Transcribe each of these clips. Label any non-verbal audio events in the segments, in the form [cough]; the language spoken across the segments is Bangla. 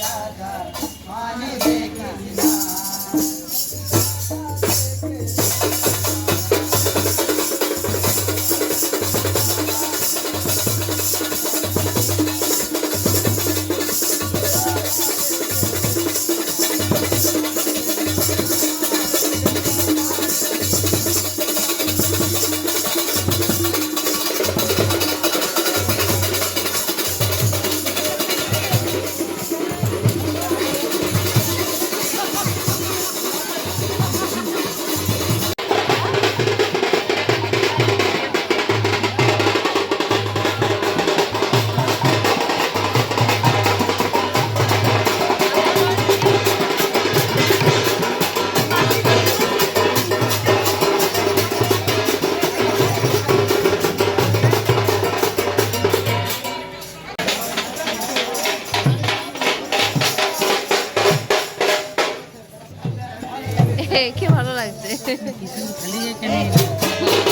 রাধা দেখে ভালো লাগছে। [laughs]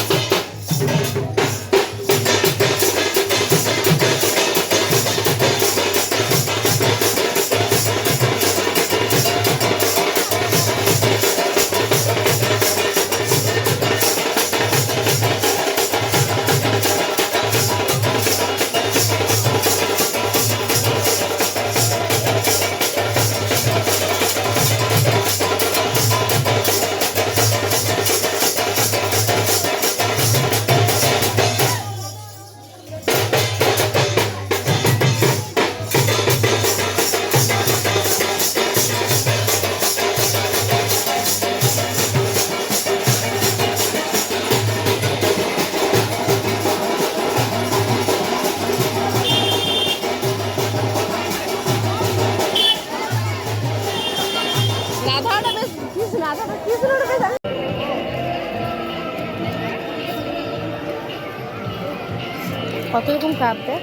কত রকম কাপ দেয়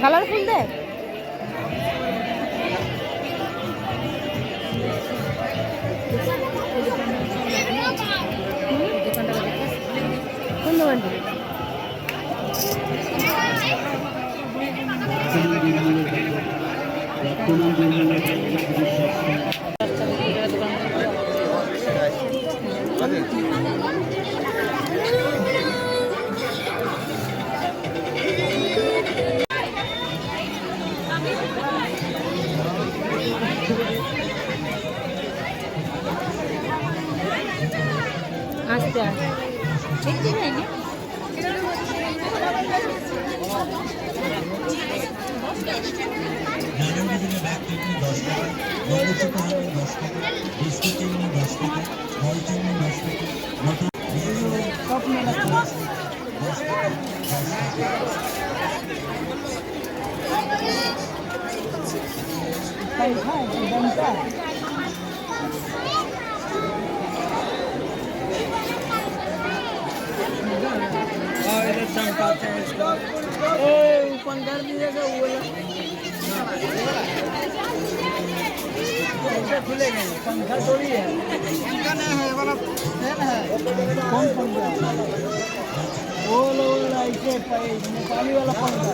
কালারফুল দেয়? নানাবিধের ব্যাগ টিফিন দশ টাকা ছোট হাঁড়ি দশ টাকা বিস্কুট চিংড়ি দশ টাকা ফল চিংড়ি দশ টাকা પંદર દિવસ खुले पंखा थोड़ी है पंखा नहीं है वाला है कौन पंखा वो लोग ऐसे नेपाली वाला पंखा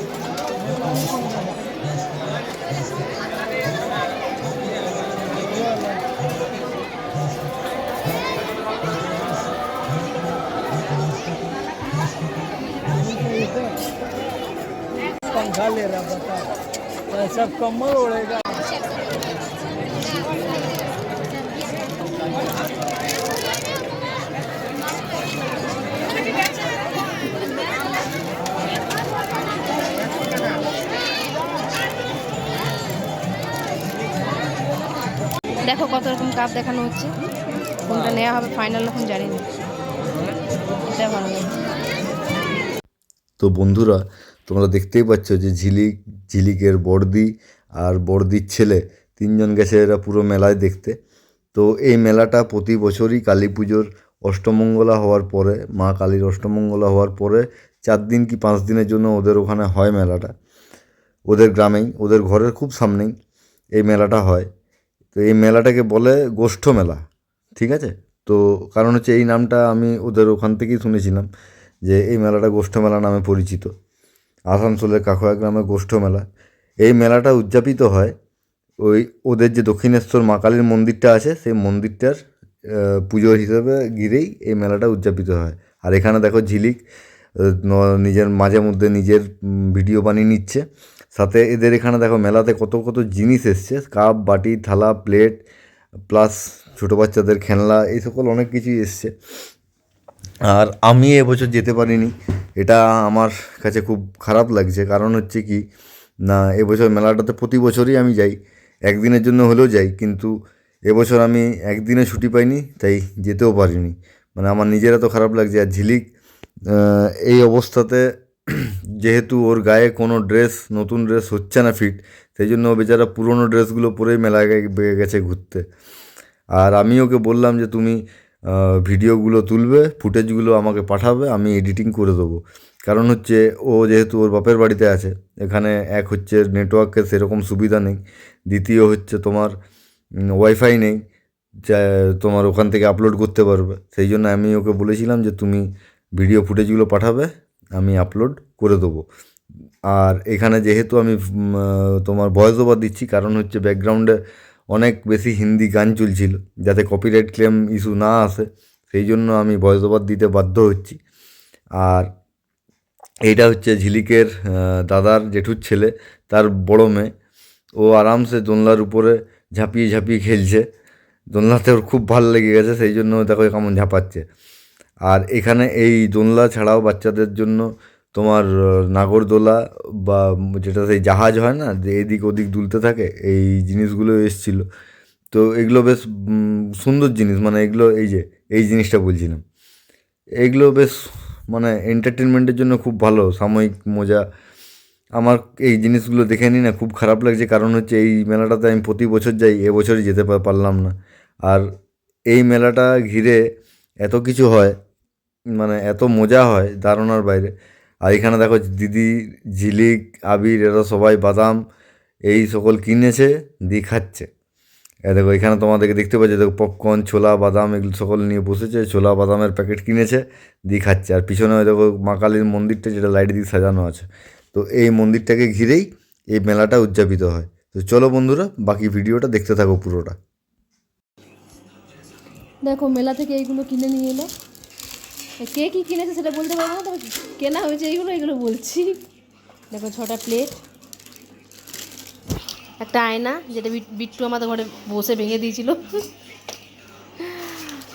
पंखा ले रहा बता ऐसा कमर ओढ़ेगा দেখো কত রকম কাপ দেখানো হচ্ছে কোনটা নেওয়া হবে ফাইনাল এখন জানি না এটা ভালো লাগছে তো বন্ধুরা তোমরা দেখতেই পাচ্ছ যে ঝিলিক ঝিলিকের বর্দি আর বর্দির ছেলে তিনজন গেছে এরা পুরো মেলায় দেখতে। তো এই মেলাটা প্রতি বছরই কালী পুজোর অষ্টমঙ্গলা হওয়ার পরে, মা কালীর অষ্টমঙ্গলা হওয়ার পরে চার দিন কি পাঁচ দিনের জন্য ওদের ওখানে হয় মেলাটা। ওদের গ্রামেই, ওদের ঘরের খুব সামনেই এই মেলাটা হয়। তো এই মেলাটাকে বলে গোষ্ঠ মেলা, ঠিক আছে? তো কারণ হচ্ছে এই নামটা আমি ওদের ওখান থেকেই শুনেছিলাম যে এই মেলাটা গোষ্ঠ মেলা নামে পরিচিত। আসানসোলের কাকড়া গ্রামে গোষ্ঠ মেলা। এই মেলাটা উদযাপিত হয় ওই ওদের যে দক্ষিণেশ্বর মা কালীর মন্দিরটা আছে, সেই মন্দিরটার পুজো হিসেবে ঘিরেই এই মেলাটা উদযাপিত হয়। আর এখানে দেখো ঝিলিক নিজের মাঝে মধ্যে নিজের ভিডিও বানিয়ে নিচ্ছে। সাথে এদের এখানে দেখো মেলাতে কত কত জিনিস এসছে। কাপ, বাটি, থালা, প্লেট, প্লাস ছোটো বাচ্চাদের খেলনা, এই সকল অনেক কিছুই এসছে। আর আমি এবছর যেতে পারিনি। এটা আমার কাছে খুব খারাপ লাগছে। কারণ হচ্ছে কি, না এবছর মেলাটাতে প্রতি বছরই আমি যাই। একদিনের জন্য হলেও যাই, কিন্তু এবছর আমি একদিনে ছুটি পাইনি, তাই যেতেও পারিনি। মানে আমার নিজের এত খারাপ লাগছে। আর ঝিলিক এই অবস্থাতে যেহেতু ওর গায়ে কোনো ড্রেস, নতুন ড্রেস হচ্ছে না ফিট, সেই জন্য ও বেচারা পুরনো ড্রেসগুলো পরেই মেলায় গেছে ঘুরতে। আর আমি ওকে বললাম যে, তুমি ভিডিওগুলো তুলবে, ফুটেজগুলো আমাকে পাঠাবে, আমি এডিটিং করে দেবো। কারণ হচ্ছে ও যেহেতু ওর বাপের বাড়িতে আছে, এখানে এক হচ্ছে নেটওয়ার্কের সেরকম সুবিধা নেই, দ্বিতীয় হচ্ছে তোমার ওয়াইফাই নেই, যা, তোমার ওখান থেকে আপলোড করতে পারবে। সেই জন্য আমি ওকে বলেছিলাম যে তুমি ভিডিও ফুটেজগুলো পাঠাবে, আমি আপলোড করে দেবো। আর এখানে যেহেতু আমি তোমার ভয়েস ওভার দিচ্ছি, কারণ হচ্ছে ব্যাকগ্রাউন্ডে অনেক বেশি হিন্দি গান চলছিল, যাতে কপিরাইট ক্লেম ইস্যু না আসে। সেই জন্য আমি ভয়েস ওভার দিতে বাধ্য হচ্ছি। আর এইটা হচ্ছে ঝিলিকের দাদার জেঠুর ছেলে, তার বড় মেয়ে। ও আরামসে দোলনার উপরে ঝাঁপিয়ে ঝাঁপিয়ে খেলছে। দোলনাতে ওর খুব ভালো লেগে গেছে, সেই জন্য দেখো কেমন ঝাঁপাচ্ছে। আর এখানে এই দোলনা ছাড়াও বাচ্চাদের জন্য তোমার নাগরদোলা বা যেটা সেই জাহাজ হয় না, যে এদিক ওদিক দুলতে থাকে, এই জিনিসগুলো এসছিলো। তো এগুলো বেশ সুন্দর জিনিস মানে এগুলো এই যে, এই জিনিসটা বলছিলাম। এগুলো বেশ মানে এন্টারটেনমেন্টের জন্য খুব ভালো, সাময়িক মজা। আমার এই জিনিসগুলো দেখে নিই না, খুব খারাপ লাগছে। কারণ হচ্ছে এই মেলাটাতে আমি প্রতি বছর যাই, এবছরই যেতে পারলাম না। আর এই মেলাটা ঘিরে এত কিছু হয় মানে এত মজা হয় ধারণার বাইরে। আর এখানে দেখো দিদি, ঝিলিক, আবির, এরা সবাই বাদাম, এই সকল কিনেছে, দিয়ে খাচ্ছে। এ দেখো, এখানে তোমাদেরকে দেখতে পাচ্ছি, দেখো পপকর্ন ছোলা, বাদাম, এগুলো সকল নিয়ে বসেছে, ছোলা, বাদামের প্যাকেট কিনেছে, দিয়ে খাচ্ছে। আর পিছনে দেখো মা কালীর মন্দিরটা, যেটা লাইট দিয়ে সাজানো আছে। তো এই মন্দিরটাকে ঘিরেই এই মেলাটা উদযাপিত হয়। তো চলো বন্ধুরা, বাকি ভিডিওটা দেখতে থাকো পুরোটা। দেখো, মেলা থেকে এইগুলো কিনে নিয়ে এলো। কে কী কিনেছে সেটা বলতে পারব না, তবে কেনা হয়েছে এইগুলো, এগুলো বলছি। দেখো, ছটা প্লেট। একটা আয়না, যেটা বিট- বিট্টু আমাদের ঘরে বসে ভেঙে দিয়েছিল।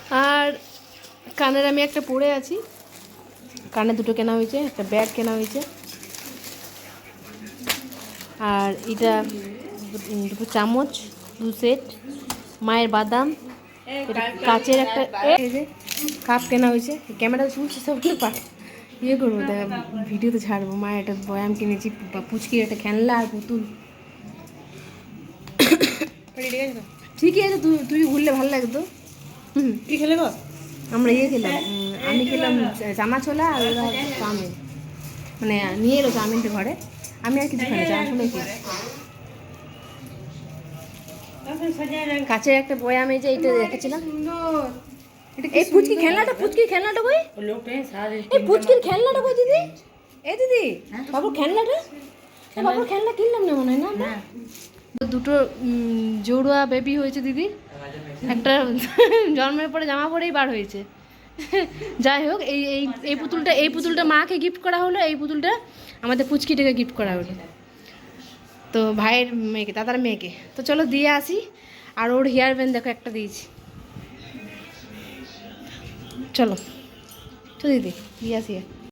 আর কানের আমি একটা পরে আছি। কানে দুটো কেনা হয়েছে, একটা ব্যাগ কেনা হয়েছে। আর এটা দুটো চামচ, দু সেট। মায়ের বাদাম। কাচের একটা কাপ কেনা হয়েছে। ক্যামেরা শুনছি পা ইয়ে করব দেখ ভিডিওতে ছাড়বো। মায়ের একটা বয়াম কিনেছি পুচকির একটা খেলনা আর পুতুল। ঠিকই আছে তুই তুই ঘুরলে ভালো লাগতো কি খেলে গো? আমরা ইয়ে খেলাম আমি খেলাম চানা ছোলা আর ওরা চাউমিন। মানে নিয়ে এলো চাউমিনটা ঘরে। আমি আর কিছু খাই চানা ছোলাই কাছের একটা বয়ামে যে এইটা রেখেছিলাম। এই পুচকি খেলনাটা পুচকির খেলনাটা কই এই পুচকির খেলনাটা কই দিদি। এ দিদি বাবুর খেলনাটা? এ, বাবুর খেলনা কিনলাম না মনে হয় না? দুটো উম, বেবি হয়েছে দিদি। একটা জন্মের পরে জামা পরেই বার হয়েছে। যাই হোক এই এই এই পুতুলটা এই পুতুলটা মাকে গিফট করা হলো এই পুতুলটা আমাদের পুচকিটাকে গিফট করা হলো। তো ভাইয়ের মেয়েকে দাদার মেয়েকে। তো চলো দিয়ে আসি। আর ওর হেয়ার ব্যান্ড দেখো একটা দিয়েছি। চলো চলো দিদি দিয়ে আসি